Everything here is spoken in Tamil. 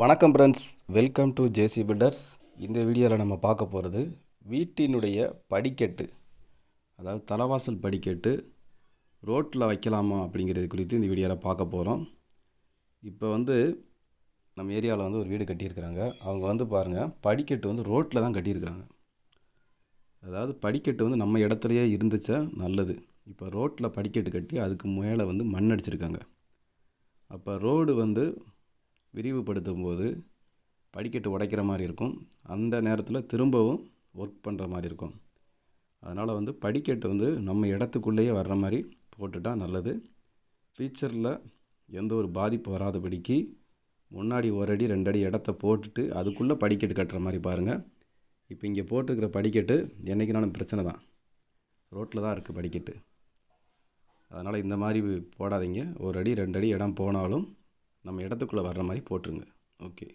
வணக்கம் friends welcome to JC builders இந்த வீடியோவில் நம்ம பார்க்க போகிறது வீட்டினுடைய படிக்கட்டு. அதாவது தலைவாசல் படிக்கட்டு ரோட்டில் வைக்கலாமா அப்படிங்கிறது குறித்து இந்த வீடியோவில் பார்க்க போகிறோம் இப்போ வந்து நம்ம ஏரியாவில் வந்து ஒரு வீடு கட்டியிருக்கிறாங்க. அவங்க வந்து பாருங்கள் படிக்கட்டு வந்து ரோட்டில் தான் கட்டியிருக்கிறாங்க. அதாவது படிக்கட்டு வந்து நம்ம இடத்துலையே இருந்துச்சா நல்லது. இப்போ ரோட்டில் படிக்கட்டு கட்டி அதுக்கு மேலே வந்து மண் அடிச்சிருக்காங்க. அப்போ ரோடு வந்து விரிவுபடுத்தும் போது படிக்கட்டு உடைக்கிற மாதிரி இருக்கும். அந்த நேரத்தில் திரும்பவும் ஒர்க் பண்ணுற மாதிரி இருக்கும். அதனால் வந்து படிக்கட்டு வந்து நம்ம இடத்துக்குள்ளேயே வர்ற மாதிரி போட்டுட்டா நல்லது. ஃபியூச்சரில் எந்த ஒரு பாதிப்பு வராதபடிக்கு முன்னாடி ஒரு அடி ரெண்டு அடி இடத்த போட்டுட்டு அதுக்குள்ளே படிக்கட்டு கட்டுற மாதிரி பாருங்கள் இப்போ இங்கே போட்டிருக்கிற படிக்கட்டு என்றைக்குனாலும் பிரச்சனை தான். ரோட்டில் தான் இருக்குது படிக்கட்டு. அதனால் இந்த மாதிரி போடாதீங்க. ஒரு அடி ரெண்டு அடி இடம் போனாலும் நம்ம இடத்துக்குள்ளே வர்ற மாதிரி போட்டுருங்க. ஓகே